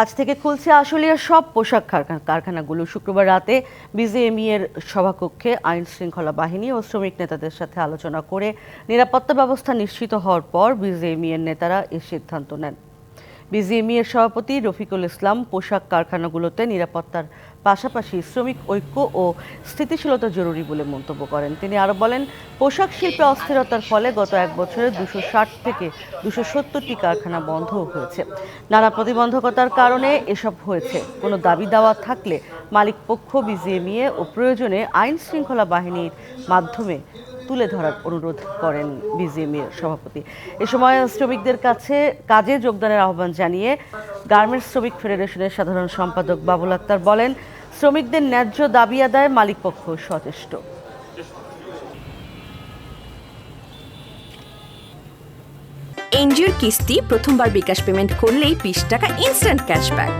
আজ থেকে খুলছে আশুলিয়ার সব পোশাক কারখা- কারখানাগুলো। শুক্রবার রাতে বিজিএমই এর সভাকক্ষে আইন শৃঙ্খলা বাহিনী ও শ্রমিক নেতাদের সাথে আলোচনা করে নিরাপত্তা ব্যবস্থা নিশ্চিত হওয়ার পর বিজিএমই এর নেতারা এই সিদ্ধান্ত নেন। বিজিএমই এর সভাপতি রফিকুল ইসলাম পোশাক কারখানাগুলোতে নিরাপত্তার পাশাপাশি শ্রমিক ঐক্য ও স্থিতিশীলতা জরুরি বলে মন্তব্য করেন। তিনি আরও বলেন, পোশাক শিল্পে অস্থিরতার ফলে গত এক বছরে দুশো ষাট থেকে দুশো সত্তরটি কারখানা বন্ধ হয়েছে। নানা প্রতিবন্ধকতার কারণে এসব হয়েছে। কোনো দাবি দাওয়া থাকলে মালিক পক্ষ বিজিএমইএ ও প্রয়োজনে আইন শৃঙ্খলা বাহিনীর মাধ্যমে তুলে ধরার অনুরোধ করেন বিজিএমইর সভাপতি। এ সময় শ্রমিকদের কাছে কাজে যোগদানের আহ্বান জানিয়ে গার্মেন্টস শ্রমিক ফেডারেশনের সাধারণ সম্পাদক বাবুল আক্তার বলেন, শ্রমিকদের ন্যায্য দাবি আদায় মালিকপক্ষ সচেষ্ট। এনজিওর কিস্তি প্রথমবার বিকাশ পেমেন্ট করলেই বিশ টাকা ইনস্ট্যান্ট ক্যাশব্যাক